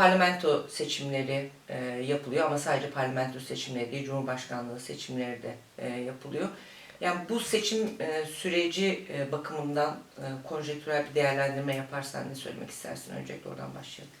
parlamento seçimleri e, yapılıyor ama sadece parlamento seçimleri değil, cumhurbaşkanlığı seçimleri de e, yapılıyor. Yani bu seçim e, süreci e, bakımından e, konjektürel bir değerlendirme yaparsan ne söylemek istersin? Öncelikle oradan başlayalım.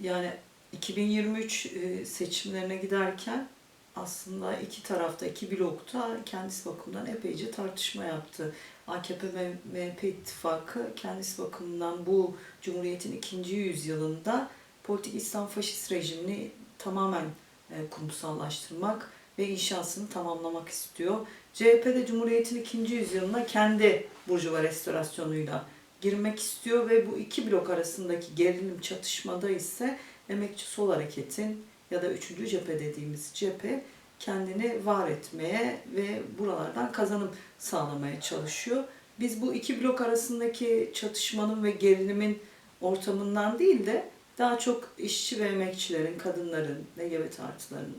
Yani 2023 e, seçimlerine giderken aslında iki tarafta, iki blokta kendisi bakımından epeyce tartışma yaptı. AKP ve MHP ittifakı kendisi bakımından bu Cumhuriyet'in ikinci yüzyılında politik İslam faşist rejimini tamamen e, kurumsallaştırmak ve inşasını tamamlamak istiyor. CHP de Cumhuriyet'in ikinci yüzyılına kendi burjuva restorasyonuyla girmek istiyor ve bu iki blok arasındaki gerilim çatışmada ise Emekçi Sol Hareket'in ya da üçüncü cephe dediğimiz cephe kendini var etmeye ve buralardan kazanım sağlamaya çalışıyor. Biz bu iki blok arasındaki çatışmanın ve gerilimin ortamından değil de daha çok işçi ve emekçilerin, kadınların, LGBT artıların,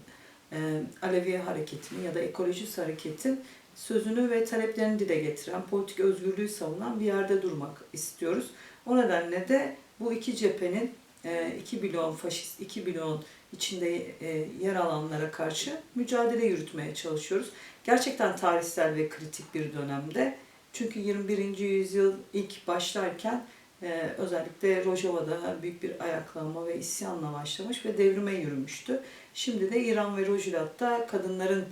e, Alevi hareketinin ya da ekolojist hareketin sözünü ve taleplerini dile getiren, politik özgürlüğü savunan bir yerde durmak istiyoruz. O nedenle de bu iki cephenin, e, iki bloğun faşist, iki bloğun içinde e, yer alanlara karşı mücadele yürütmeye çalışıyoruz. Gerçekten tarihsel ve kritik bir dönemde. Çünkü 21. yüzyıl ilk başlarken e, özellikle Rojava'da büyük bir ayaklanma ve isyanla başlamış ve devrime yürümüştü. Şimdi de İran ve Rojilat'ta kadınların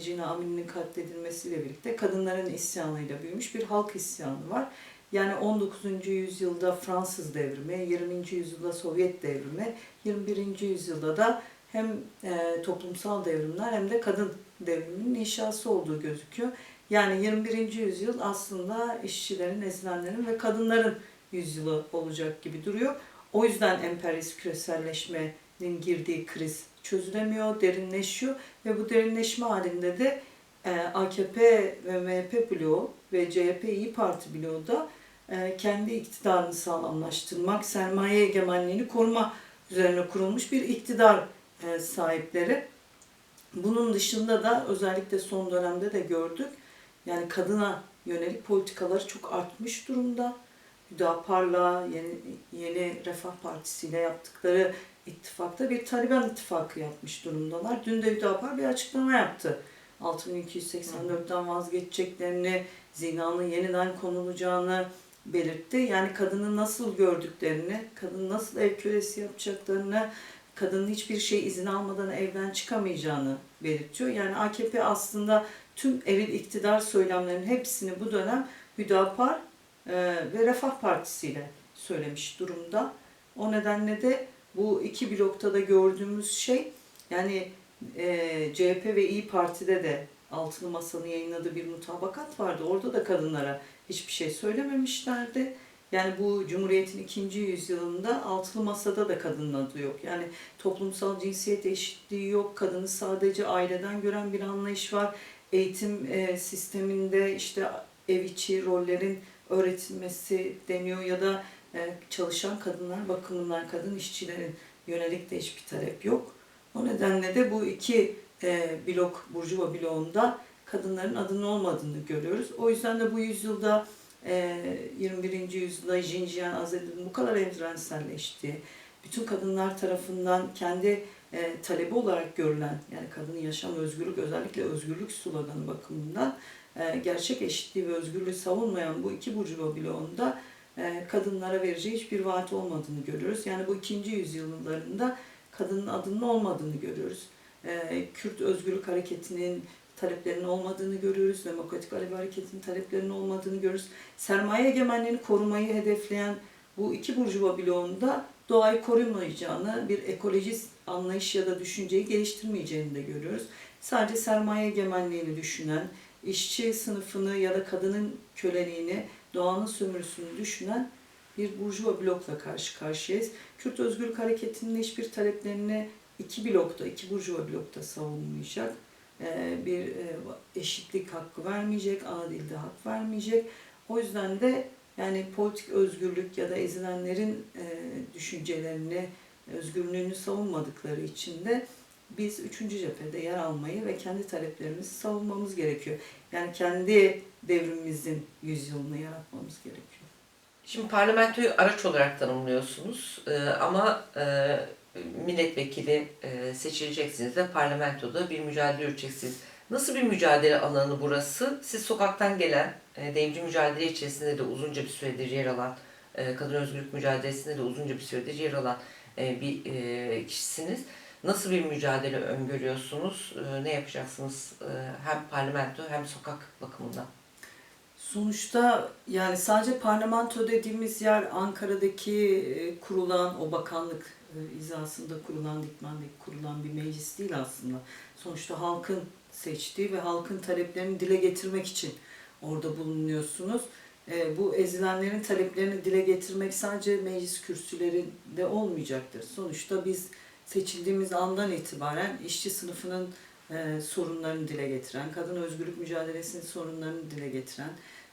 Cina Amin'in katledilmesiyle birlikte kadınların isyanıyla büyümüş bir halk isyanı var. Yani 19. yüzyılda Fransız devrimi, 20. yüzyılda Sovyet devrimi, 21. yüzyılda da hem e, toplumsal devrimler hem de kadın devriminin inşası olduğu gözüküyor. Yani 21. yüzyıl aslında işçilerin, ezilenlerin ve kadınların yüzyılı olacak gibi duruyor. O yüzden emperyalist küreselleşmenin girdiği kriz çözülemiyor, derinleşiyor ve bu derinleşme halinde de e, AKP ve MHP bloğu ve CHP İyi Parti bloğu da e, kendi iktidarını sağlamlaştırmak, sermaye egemenliğini koruma üzerine kurulmuş bir iktidar e, sahipleri. Bunun dışında da özellikle son dönemde de gördük. Yani kadına yönelik politikaları çok artmış durumda. Hüdapar'la, yeni, yeni Refah Partisi ile yaptıkları ittifakta bir Taliban ittifakı yapmış durumdalar. Dün de Hüdapar bir açıklama yaptı. 6284'ten vazgeçeceklerini, zinanın yeniden konulacağını belirtti. Yani kadını nasıl gördüklerini, kadını nasıl ev kölesi yapacaklarını, kadının hiçbir şey izin almadan evden çıkamayacağını belirtiyor. Yani AKP aslında tüm eril iktidar söylemlerinin hepsini bu dönem Hüdapar ve Refah Partisi ile söylemiş durumda. O nedenle de bu iki blokta da gördüğümüz şey yani e, CHP ve İyi Parti'de de Altılı Masa'nın yayınladığı bir mutabakat vardı. Orada da kadınlara hiçbir şey söylememişlerdi. Yani bu Cumhuriyet'in ikinci yüzyılında Altılı Masa'da da kadının adı yok. Yani toplumsal cinsiyet eşitliği yok. Kadını sadece aileden gören bir anlayış var. Eğitim e, sisteminde işte ev içi rollerin öğretilmesi deniyor ya da e, çalışan kadınlar bakımından kadın işçilerin yönelik de hiçbir talep yok. O nedenle de bu iki e, blok, Burjuva bloğunda kadınların adının olmadığını görüyoruz. O yüzden de bu yüzyılda e, 21. yüzyılda Jinjiyan Azeri'nin bu kadar evrenselleştiği, bütün kadınlar tarafından kendi e, talebi olarak görülen, yani kadının yaşam özgürlük, özellikle özgürlük sloganı bakımından e, gerçek eşitliği ve özgürlüğü savunmayan bu iki Burjuva bloğunda e, kadınlara vereceği hiçbir vaat olmadığını görüyoruz. Yani bu ikinci yüzyıllarında kadının adının olmadığını görüyoruz. E, Kürt Özgürlük Hareketi'nin taleplerinin olmadığını görüyoruz. Demokratik Alevi Hareketi'nin taleplerinin olmadığını görüyoruz. Sermaye egemenliğini korumayı hedefleyen bu iki burjuva bloğunda doğayı korumayacağını, bir ekolojist anlayış ya da düşünceyi geliştirmeyeceğini de görüyoruz. Sadece sermaye egemenliğini düşünen, işçi sınıfını ya da kadının köleliğini, doğanın sömürüsünü düşünen bir burjuva blokla karşı karşıyayız. Kürt Özgürlük Hareketi'nin hiçbir taleplerini iki blokta, iki burjuva blokta savunmayacak. Ee, Bir e, eşitlik hakkı vermeyecek, ana dilde hak vermeyecek. O yüzden de yani politik özgürlük ya da ezilenlerin e, düşüncelerini, özgürlüğünü savunmadıkları için de biz üçüncü cephede yer almayı ve kendi taleplerimizi savunmamız gerekiyor. Yani kendi devrimimizin yüzyılını yaratmamız gerekiyor. Şimdi parlamentoyu araç olarak tanımlıyorsunuz Ee, ama e, milletvekili e, seçileceksiniz de parlamentoda bir mücadele yürüteceksiniz. Nasıl bir mücadele alanı burası? Siz sokaktan gelen, e, devrimci mücadele içerisinde de uzunca bir süredir yer alan, e, kadın özgürlük mücadelesinde de uzunca bir süredir yer alan e, bir e, kişisiniz. Nasıl bir mücadele öngörüyorsunuz? E, ne yapacaksınız e, hem parlamento hem sokak bakımından? Sonuçta yani sadece parlamento dediğimiz yer Ankara'daki kurulan o bakanlık izasında kurulan, dikmendeki kurulan bir meclis değil aslında. Sonuçta halkın seçtiği ve halkın taleplerini dile getirmek için orada bulunuyorsunuz. E, bu ezilenlerin taleplerini dile getirmek sadece meclis kürsülerinde olmayacaktır. Sonuçta biz seçildiğimiz andan itibaren işçi sınıfının e, sorunlarını dile getiren, kadın özgürlük mücadelesinin sorunlarını dile getiren,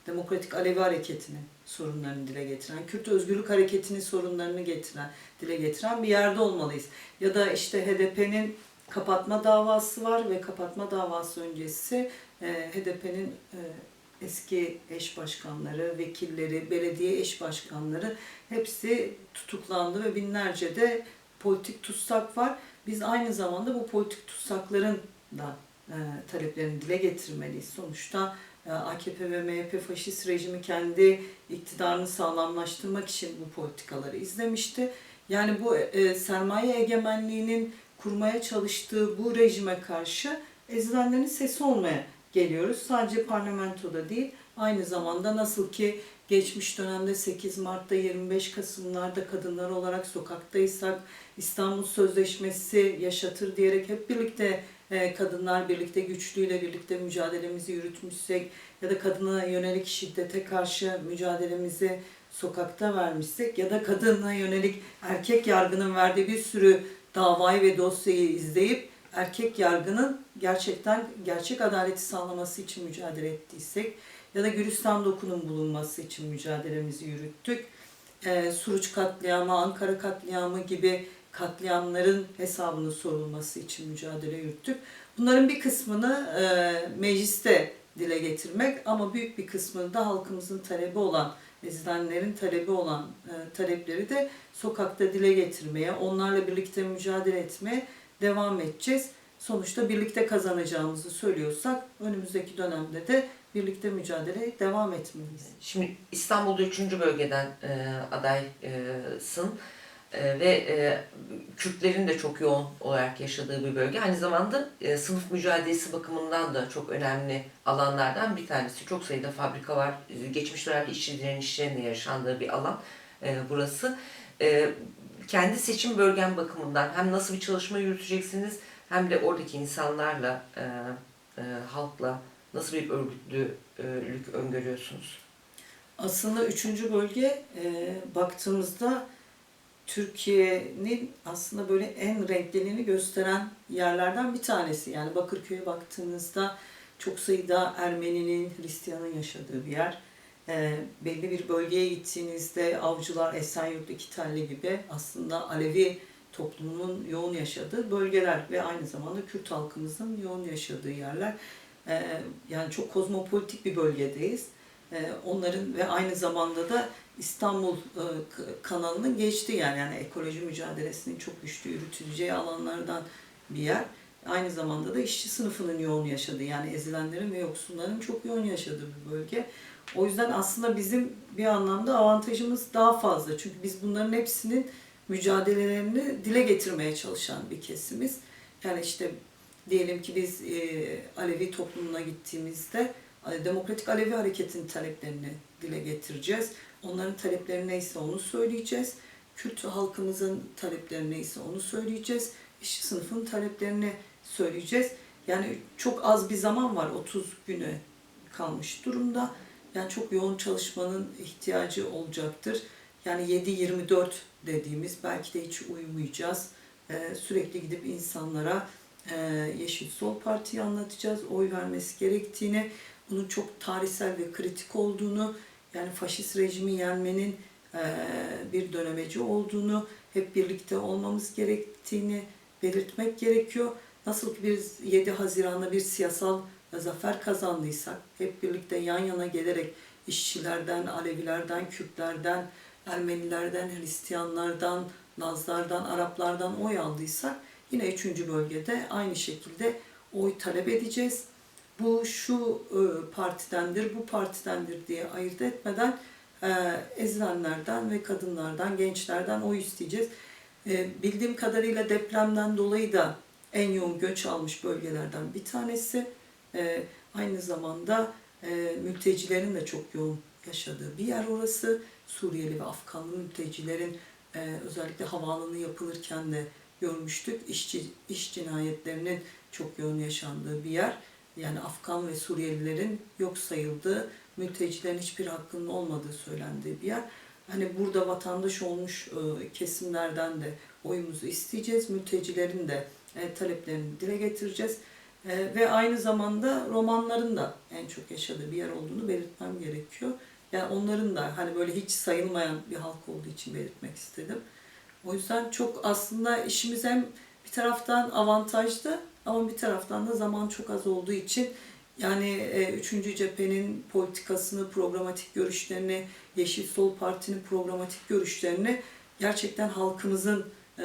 Demokratik Alevi Hareketi'nin sorunlarını dile getiren, Kürt Özgürlük Hareketi'nin sorunlarını getiren, dile getiren bir yerde olmalıyız. Ya da işte HDP'nin kapatma davası var ve kapatma davası öncesi e, HDP'nin eski eş başkanları, vekilleri, belediye eş başkanları hepsi tutuklandı ve binlerce de politik tutsak var. Biz aynı zamanda bu politik tutsakların da e, taleplerini dile getirmeliyiz. Sonuçta e, AKP ve MHP faşist rejimi kendi iktidarını sağlamlaştırmak için bu politikaları izlemişti. Yani bu e, sermaye egemenliğinin kurmaya çalıştığı bu rejime karşı ezilenlerin sesi olmaya geliyoruz. Sadece parlamentoda değil, aynı zamanda nasıl ki geçmiş dönemde 8 Mart'ta 25 Kasım'larda kadınlar olarak sokaktaysak İstanbul Sözleşmesi yaşatır diyerek hep birlikte e, kadınlar birlikte güçlüyle birlikte mücadelemizi yürütmüşsek ya da kadına yönelik şiddete karşı mücadelemizi sokakta vermişsek ya da kadına yönelik erkek yargının verdiği bir sürü davayı ve dosyayı izleyip erkek yargının gerçekten gerçek adaleti sağlaması için mücadele ettiysek ya da Gülistan Doku'nun bulunması için mücadelemizi yürüttük. Ee, Suruç katliamı, Ankara katliamı gibi katliamların hesabının sorulması için mücadele yürüttük. Bunların bir kısmını e, mecliste dile getirmek ama büyük bir kısmını da halkımızın talebi olan, ezilenlerin talebi olan e, talepleri de sokakta dile getirmeye, onlarla birlikte mücadele etmeye devam edeceğiz. Sonuçta birlikte kazanacağımızı söylüyorsak önümüzdeki dönemde de birlikte mücadeleye devam etmeliyiz. Şimdi İstanbul'da 3. bölgeden e, adaysın e, ve e, Kürtlerin de çok yoğun olarak yaşadığı bir bölge. Aynı zamanda e, sınıf mücadelesi bakımından da çok önemli alanlardan bir tanesi. Çok sayıda fabrika var. E, Geçmiş dönemde işçilerin işlerinin yaşandığı bir alan e, burası. E, kendi seçim bölgen bakımından hem nasıl bir çalışma yürüteceksiniz hem de oradaki insanlarla, e, e, halkla nasıl bir örgütlülük öngörüyorsunuz? Aslında üçüncü bölge e, baktığımızda Türkiye'nin aslında böyle en renkliliğini gösteren yerlerden bir tanesi. Yani Bakırköy'e baktığınızda çok sayıda Ermeninin, Hristiyanın yaşadığı bir yer. E, belli bir bölgeye gittiğinizde Avcılar, Esenyurt, İkitelli gibi aslında Alevi toplumunun yoğun yaşadığı bölgeler ve aynı zamanda Kürt halkımızın yoğun yaşadığı yerler. E, yani çok kozmopolitik bir bölgedeyiz. E, onların ve aynı zamanda da İstanbul e, kanalının geçtiği yer yani ekoloji mücadelesinin çok güçlü yürütüleceği alanlardan bir yer. Aynı zamanda da işçi sınıfının yoğun yaşadığı yani ezilenlerin ve yoksulların çok yoğun yaşadığı bir bölge. O yüzden aslında bizim bir anlamda avantajımız daha fazla. Çünkü biz bunların hepsinin mücadelelerini dile getirmeye çalışan bir kesimiz. Yani işte diyelim ki biz e, Alevi toplumuna gittiğimizde e, Demokratik Alevi Hareketi'nin taleplerini dile getireceğiz. Onların talepleri neyse onu söyleyeceğiz. Kürt halkımızın talepleri neyse onu söyleyeceğiz. İşçi sınıfın taleplerini söyleyeceğiz. Yani çok az bir zaman var. 30 güne kalmış durumda. Yani çok yoğun çalışmanın ihtiyacı olacaktır. Yani 7-24 dediğimiz belki de hiç uyumayacağız. Ee, sürekli gidip insanlara e, Yeşil Sol Parti'yi anlatacağız. Oy vermesi gerektiğini, bunun çok tarihsel ve kritik olduğunu, yani faşist rejimi yenmenin e, bir dönemeci olduğunu, hep birlikte olmamız gerektiğini belirtmek gerekiyor. Nasıl ki biz 7 Haziran'da bir siyasal zafer kazandıysak, hep birlikte yan yana gelerek işçilerden, Alevilerden, Kürtlerden, Ermenilerden, Hristiyanlardan, Lazlardan, Araplardan oy aldıysak yine üçüncü bölgede aynı şekilde oy talep edeceğiz. Bu şu e, partidendir, bu partidendir diye ayırt etmeden e, ezilenlerden ve kadınlardan, gençlerden oy isteyeceğiz. E, bildiğim kadarıyla depremden dolayı da en yoğun göç almış bölgelerden bir tanesi. E, aynı zamanda e, mültecilerin de çok yoğun yaşadığı bir yer orası. Suriyeli ve Afganlı mültecilerin e, özellikle havaalanı yapılırken de görmüştük. İşçi, iş cinayetlerinin çok yoğun yaşandığı bir yer. Yani Afgan ve Suriyelilerin yok sayıldığı, mültecilerin hiçbir hakkının olmadığı söylendiği bir yer. Hani burada vatandaş olmuş e, kesimlerden de oyumuzu isteyeceğiz. Mültecilerin de e, taleplerini dile getireceğiz. E, ve aynı zamanda romanların da en çok yaşadığı bir yer olduğunu belirtmem gerekiyor. Yani onların da hani böyle hiç sayılmayan bir halk olduğu için belirtmek istedim. O yüzden çok aslında işimiz hem bir taraftan avantajlı ama bir taraftan da zaman çok az olduğu için yani e, üçüncü cephenin politikasını, programatik görüşlerini, Yeşil Sol Parti'nin programatik görüşlerini gerçekten halkımızın e,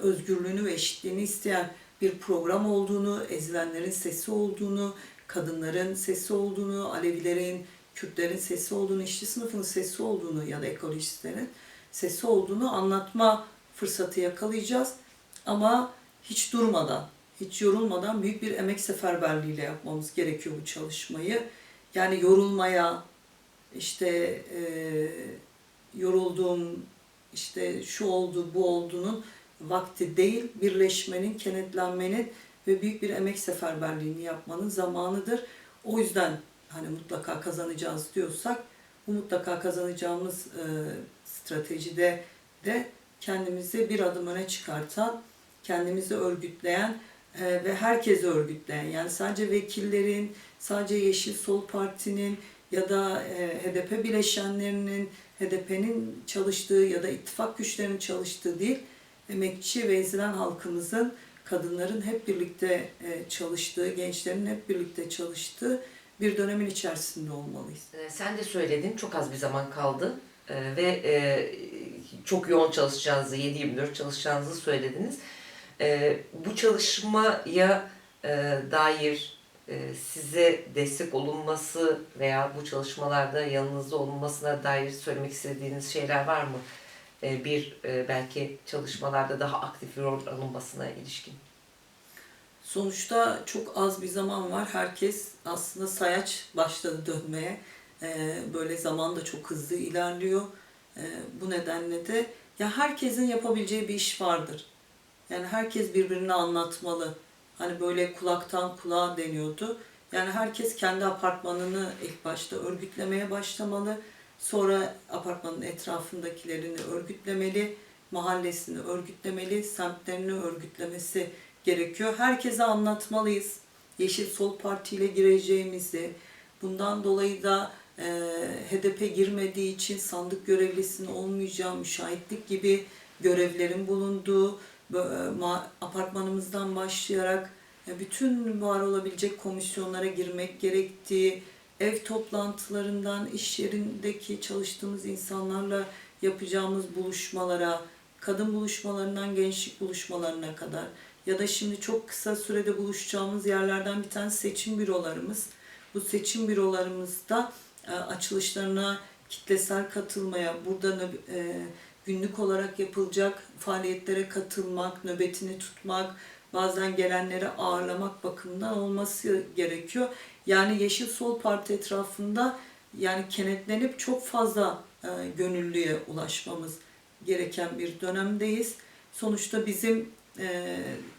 özgürlüğünü ve eşitliğini isteyen bir program olduğunu, ezilenlerin sesi olduğunu, kadınların sesi olduğunu, Alevilerin, Kürtlerin sesi olduğunu, işçi sınıfının sesi olduğunu ya da ekolojistlerin sesi olduğunu anlatma fırsatı yakalayacağız. Ama hiç durmadan, hiç yorulmadan büyük bir emek seferberliğiyle yapmamız gerekiyor bu çalışmayı. Yani yorulmaya, işte e, yorulduğum, işte şu oldu, bu olduğunun vakti değil, birleşmenin, kenetlenmenin ve büyük bir emek seferberliğini yapmanın zamanıdır. O yüzden hani mutlaka kazanacağız diyorsak bu mutlaka kazanacağımız e, stratejide de kendimizi bir adım öne çıkartan, kendimizi örgütleyen e, ve herkesi örgütleyen yani sadece vekillerin, sadece Yeşil Sol Parti'nin ya da e, HDP bileşenlerinin, HDP'nin çalıştığı ya da ittifak güçlerinin çalıştığı değil, emekçi ve ezilen halkımızın, kadınların hep birlikte e, çalıştığı, gençlerin hep birlikte çalıştığı bir dönemin içerisinde olmalıyız. Ee, Sen de söyledin, çok az bir zaman kaldı Ee, ve e, çok yoğun çalışacağınızı, 7-24 çalışacağınızı söylediniz. Bu çalışmaya e, dair e, size destek olunması veya bu çalışmalarda yanınızda olunmasına dair söylemek istediğiniz şeyler var mı? Ee, bir e, belki çalışmalarda daha aktif rol alınmasına ilişkin. Sonuçta çok az bir zaman var. Herkes aslında sayaç başladı dönmeye. Ee, böyle zaman da çok hızlı ilerliyor. Bu nedenle de ya herkesin yapabileceği bir iş vardır. Yani herkes birbirini anlatmalı. Hani böyle kulaktan kulağa deniyordu. Yani herkes kendi apartmanını ilk başta örgütlemeye başlamalı. Sonra apartmanın etrafındakilerini örgütlemeli, mahallesini örgütlemeli, semtlerini örgütlemesi gerekiyor. Herkese anlatmalıyız. Yeşil Sol Parti ile gireceğimizi, bundan dolayı da e, HDP girmediği için sandık görevlisinin olmayacağı, müşahitlik gibi görevlerin bulunduğu, e, ma- apartmanımızdan başlayarak e, bütün var olabilecek komisyonlara girmek gerektiği, ev toplantılarından iş yerindeki çalıştığımız insanlarla yapacağımız buluşmalara, kadın buluşmalarından gençlik buluşmalarına kadar ya da şimdi çok kısa sürede buluşacağımız yerlerden bir tane seçim bürolarımız. Bu seçim bürolarımızda e, açılışlarına kitlesel katılmaya, burada nöb- e, günlük olarak yapılacak faaliyetlere katılmak, nöbetini tutmak, bazen gelenleri ağırlamak bakımından olması gerekiyor. Yani Yeşil Sol Parti etrafında yani kenetlenip çok fazla e, gönüllüye ulaşmamız gereken bir dönemdeyiz. Sonuçta bizim e,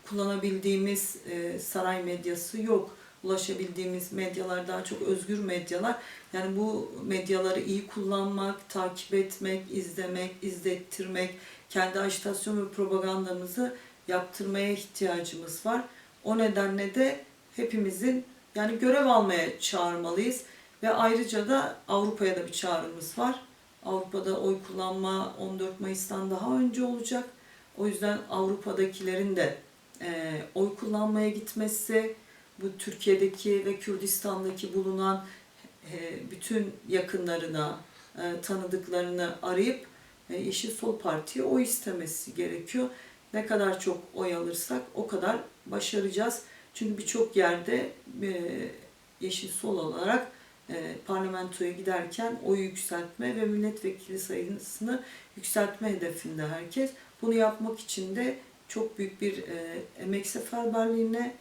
kullanabildiğimiz e, saray medyası yok. Ulaşabildiğimiz medyalar daha çok özgür medyalar. Yani bu medyaları iyi kullanmak, takip etmek, izlemek, izlettirmek, kendi ajitasyon ve propagandamızı yaptırmaya ihtiyacımız var. O nedenle de hepimizin yani görev almaya çağırmalıyız ve ayrıca da Avrupa'ya da bir çağrımız var. Avrupa'da oy kullanma 14 Mayıs'tan daha önce olacak. O yüzden Avrupa'dakilerin de e, oy kullanmaya gitmesi, bu Türkiye'deki ve Kürdistan'daki bulunan e, bütün yakınlarına, e, tanıdıklarını arayıp e, Yeşil Sol Parti'ye oy istemesi gerekiyor. Ne kadar çok oy alırsak o kadar başaracağız. Çünkü birçok yerde e, Yeşil Sol olarak e, parlamentoya giderken oy yükseltme ve milletvekili sayısını yükseltme hedefinde herkes. Bunu yapmak için de çok büyük bir e, emek seferberliğine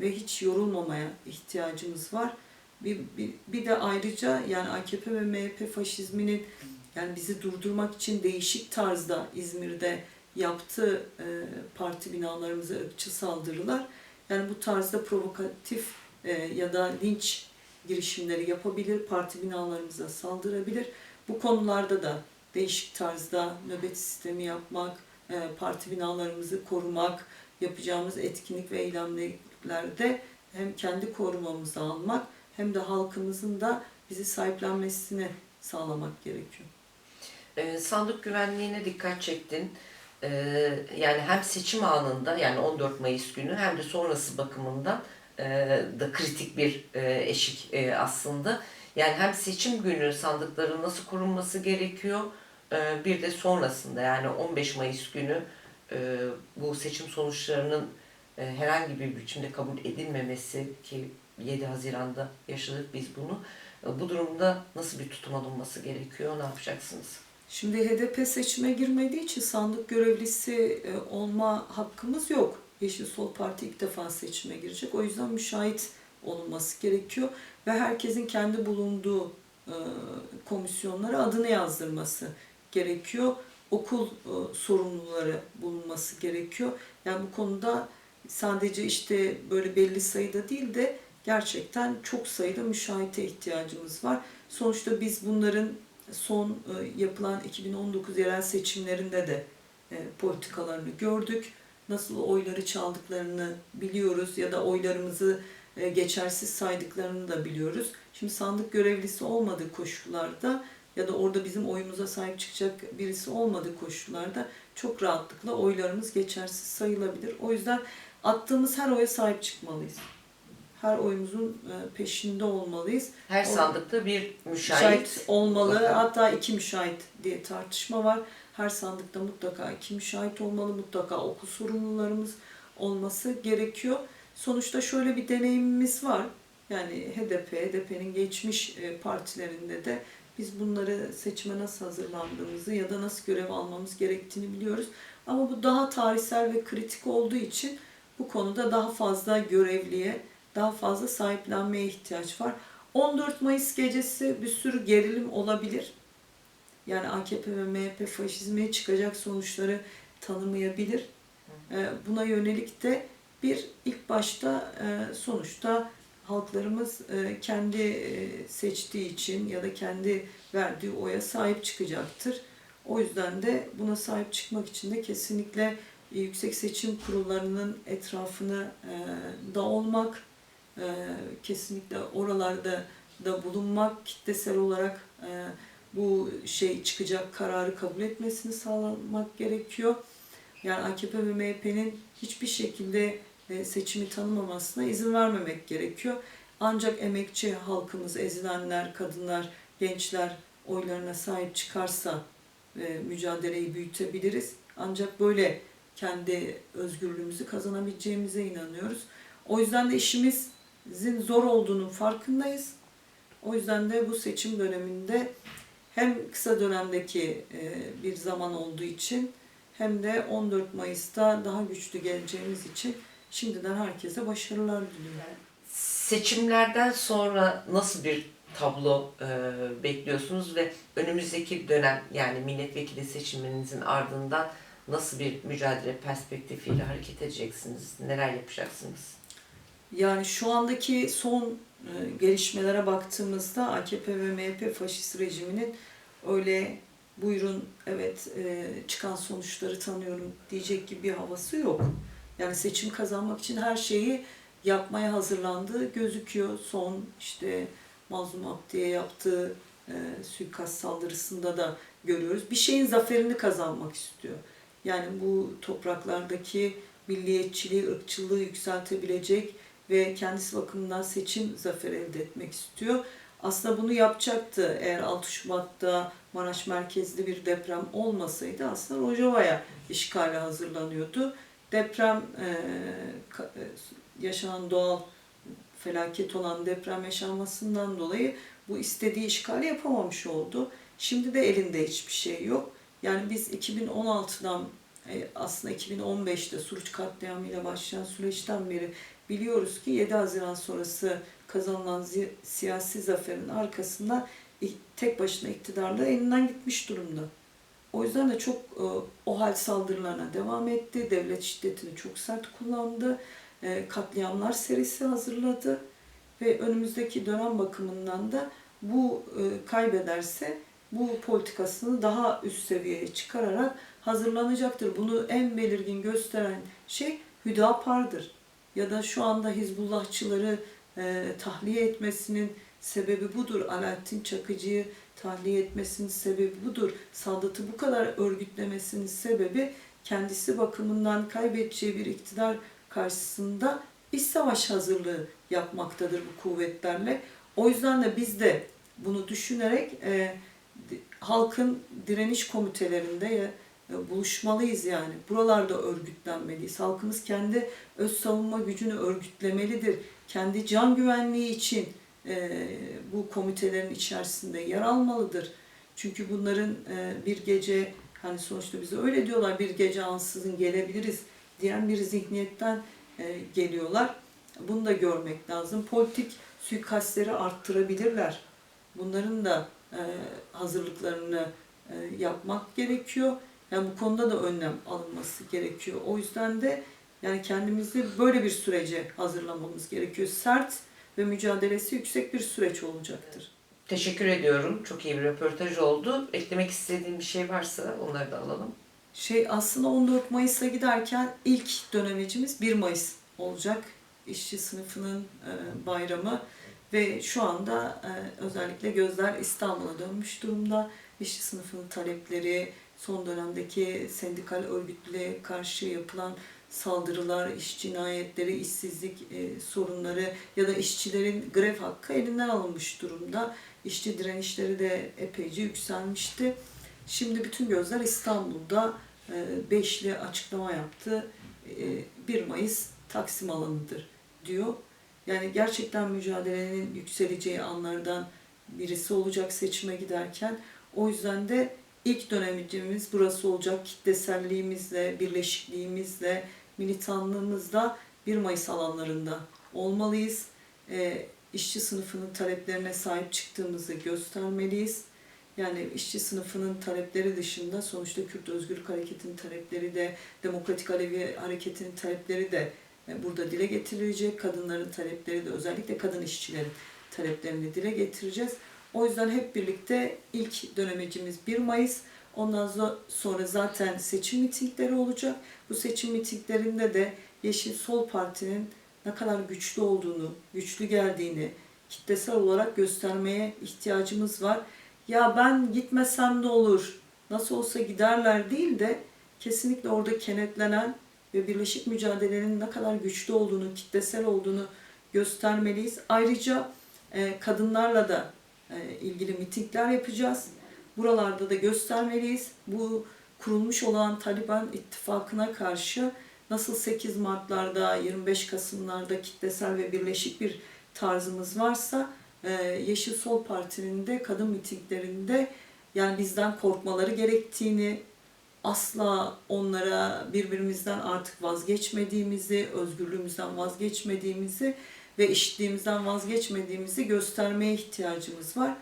ve hiç yorulmamaya ihtiyacımız var. Bir, bir, bir de ayrıca yani AKP ve MHP faşizminin yani bizi durdurmak için değişik tarzda İzmir'de yaptığı e, parti binalarımıza ırkçı saldırılar. Yani bu tarzda provokatif e, ya da linç girişimleri yapabilir, parti binalarımıza saldırabilir. Bu konularda da değişik tarzda nöbet sistemi yapmak, e, parti binalarımızı korumak, yapacağımız etkinlik ve eylemlerde hem kendi korumamızı almak hem de halkımızın da bizi sahiplenmesini sağlamak gerekiyor. E, sandık güvenliğine dikkat çektin. E, yani hem seçim anında yani 14 Mayıs günü hem de sonrası bakımından e, da kritik bir e, eşik e, aslında. Yani hem seçim günü sandıkların nasıl korunması gerekiyor bir de sonrasında yani 15 Mayıs günü bu seçim sonuçlarının herhangi bir biçimde kabul edilmemesi ki 7 Haziran'da yaşadık biz bunu. Bu durumda nasıl bir tutum alınması gerekiyor? Ne yapacaksınız? Şimdi HDP seçime girmediği için sandık görevlisi e, olma hakkımız yok. Yeşil Sol Parti ilk defa seçime girecek. O yüzden müşahit olunması gerekiyor ve herkesin kendi bulunduğu e, komisyonlara adını yazdırması gerekiyor. Okul e, sorumluları bulunması gerekiyor. Yani bu konuda sadece işte böyle belli sayıda değil de gerçekten çok sayıda müşahite ihtiyacımız var. Sonuçta biz bunların son e, yapılan 2019 yerel seçimlerinde de e, politikalarını gördük. Nasıl oyları çaldıklarını biliyoruz ya da oylarımızı e, geçersiz saydıklarını da biliyoruz. Şimdi sandık görevlisi olmadığı koşullarda ya da orada bizim oyumuza sahip çıkacak birisi olmadığı koşullarda çok rahatlıkla oylarımız geçersiz sayılabilir. O yüzden attığımız her oya sahip çıkmalıyız. Her oyumuzun e, peşinde olmalıyız. Her sandıkta bir müşahit, Müşahit olmalı. mutlaka. Hatta iki müşahit diye tartışma var. Her sandıkta mutlaka iki müşahit olmalı. Mutlaka okul sorumlularımız olması gerekiyor. Sonuçta şöyle bir deneyimimiz var. Yani HDP, HDP'nin geçmiş e, partilerinde de biz bunları seçime nasıl hazırlandığımızı ya da nasıl görev almamız gerektiğini biliyoruz. Ama bu daha tarihsel ve kritik olduğu için bu konuda daha fazla görevliye, daha fazla sahiplenmeye ihtiyaç var. 14 Mayıs gecesi bir sürü gerilim olabilir. Yani AKP ve MHP faşizmeye çıkacak sonuçları tanımayabilir. Ee, Buna yönelik de bir ilk başta e, sonuçta halklarımız e, kendi e, seçtiği için ya da kendi verdiği oya sahip çıkacaktır. O yüzden de buna sahip çıkmak için de kesinlikle yüksek seçim kurullarının etrafını da olmak, e, kesinlikle oralarda da bulunmak, kitlesel olarak e, bu şey çıkacak kararı kabul etmesini sağlamak gerekiyor. Yani AKP ve MHP'nin hiçbir şekilde e, seçimi tanımamasına izin vermemek gerekiyor. Ancak emekçi halkımız, ezilenler, kadınlar, gençler oylarına sahip çıkarsa e, mücadeleyi büyütebiliriz. Ancak böyle kendi özgürlüğümüzü kazanabileceğimize inanıyoruz. O yüzden de işimizin zor olduğunun farkındayız. O yüzden de bu seçim döneminde hem kısa dönemdeki e, bir zaman olduğu için hem de 14 Mayıs'ta daha güçlü geleceğimiz için şimdiden herkese başarılar diliyorum. Seçimlerden sonra nasıl bir tablo e, bekliyorsunuz ve önümüzdeki dönem yani milletvekili seçiminizin ardından nasıl bir mücadele perspektifiyle hareket edeceksiniz? Neler yapacaksınız? Yani şu andaki son e, gelişmelere baktığımızda AKP ve MHP faşist rejiminin öyle buyurun evet e, çıkan sonuçları tanıyorum diyecek gibi bir havası yok. Yani seçim kazanmak için her şeyi yapmaya hazırlandığı gözüküyor. Son işte Mazlum Abdi'ye yaptığı e, suikast saldırısında da görüyoruz. Bir şeyin zaferini kazanmak istiyor. Yani bu topraklardaki milliyetçiliği, ırkçılığı yükseltebilecek ve kendisi bakımından seçim zaferi elde etmek istiyor. aslında bunu yapacaktı. Eğer 6 Şubat'ta Maraş merkezli bir deprem olmasaydı aslında Rojava'ya işgale hazırlanıyordu. Deprem yaşanan doğal felaket olan deprem yaşanmasından dolayı bu istediği işgali yapamamış oldu. Şimdi de elinde hiçbir şey yok. Yani biz 2016'dan e, aslında 2015'te Suruç katliamıyla başlayan süreçten beri biliyoruz ki 7 Haziran sonrası kazanılan siyasi zaferin arkasında tek başına iktidarla elinden gitmiş durumda. O yüzden de çok e, o hal saldırılarına devam etti. Devlet şiddetini çok sert kullandı. E, katliamlar serisi hazırladı. Ve önümüzdeki dönem bakımından da bu e, kaybederse bu politikasını daha üst seviyeye çıkararak hazırlanacaktır. Bunu en belirgin gösteren şey Hüdapar'dır. Ya da şu anda Hizbullahçıları e, tahliye etmesinin sebebi budur. Alaaddin Çakıcı'yı tahliye etmesinin sebebi budur. Sadat'ı bu kadar örgütlemesinin sebebi kendisi bakımından kaybedeceği bir iktidar karşısında iç savaş hazırlığı yapmaktadır bu kuvvetlerle. O yüzden de biz de bunu düşünerek e, halkın direniş komitelerinde e, buluşmalıyız yani. Buralarda örgütlenmeliyiz. Halkımız kendi öz savunma gücünü örgütlemelidir. Kendi can güvenliği için e, bu komitelerin içerisinde yer almalıdır. Çünkü bunların e, bir gece hani sonuçta bize öyle diyorlar bir gece ansızın gelebiliriz diyen bir zihniyetten e, geliyorlar. Bunu da görmek lazım. Politik suikastleri arttırabilirler. Bunların da e, hazırlıklarını e, yapmak gerekiyor. Yani bu konuda da önlem alınması gerekiyor. O yüzden de yani kendimizi böyle bir sürece hazırlamamız gerekiyor. Sert ve mücadelesi yüksek bir süreç olacaktır. Teşekkür ediyorum. Çok iyi bir röportaj oldu. Eklemek istediğin bir şey varsa onları da alalım. Şey aslında 14 Mayıs'a giderken ilk dönemecimiz 1 Mayıs olacak. İşçi sınıfının e, bayramı ve şu anda e, özellikle gözler İstanbul'a dönmüş durumda. İşçi sınıfının talepleri, son dönemdeki sendikal örgütlüğe karşı yapılan saldırılar, iş cinayetleri, işsizlik e, sorunları ya da işçilerin grev hakkı elinden alınmış durumda. İşçi direnişleri de epeyce yükselmişti. Şimdi bütün gözler İstanbul'da e, beşli açıklama yaptı. E, 1 Mayıs Taksim alanıdır diyor. Yani gerçekten mücadelenin yükseleceği anlardan birisi olacak seçime giderken. O yüzden de ilk dönemimiz burası olacak. Kitleselliğimizle, birleşikliğimizle, militanlığımızla 1 Mayıs alanlarında olmalıyız. E, işçi sınıfının taleplerine sahip çıktığımızı göstermeliyiz. Yani işçi sınıfının talepleri dışında sonuçta Kürt Özgürlük Hareketi'nin talepleri de, Demokratik Alevi Hareketi'nin talepleri de e, burada dile getirilecek. Kadınların talepleri de özellikle kadın işçilerin taleplerini dile getireceğiz. O yüzden hep birlikte ilk dönemecimiz 1 Mayıs. Ondan sonra zaten seçim mitingleri olacak. Bu seçim mitinglerinde de Yeşil Sol Parti'nin ne kadar güçlü olduğunu, güçlü geldiğini kitlesel olarak göstermeye ihtiyacımız var ya ben gitmesem de olur, nasıl olsa giderler değil de kesinlikle orada kenetlenen ve birleşik mücadelenin ne kadar güçlü olduğunu, kitlesel olduğunu göstermeliyiz. Ayrıca kadınlarla da ilgili mitingler yapacağız. Buralarda da göstermeliyiz. Bu kurulmuş olan Taliban ittifakına karşı nasıl 8 Mart'larda, 25 Kasım'larda kitlesel ve birleşik bir tarzımız varsa e, Yeşil Sol Parti'nin de kadın mitinglerinde yani bizden korkmaları gerektiğini, asla onlara birbirimizden artık vazgeçmediğimizi, özgürlüğümüzden vazgeçmediğimizi ve eşitliğimizden vazgeçmediğimizi göstermeye ihtiyacımız var.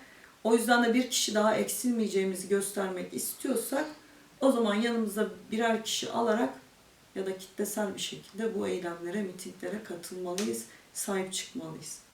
O yüzden de bir kişi daha eksilmeyeceğimizi göstermek istiyorsak o zaman yanımıza birer kişi alarak ya da kitlesel bir şekilde bu eylemlere, mitinglere katılmalıyız, sahip çıkmalıyız.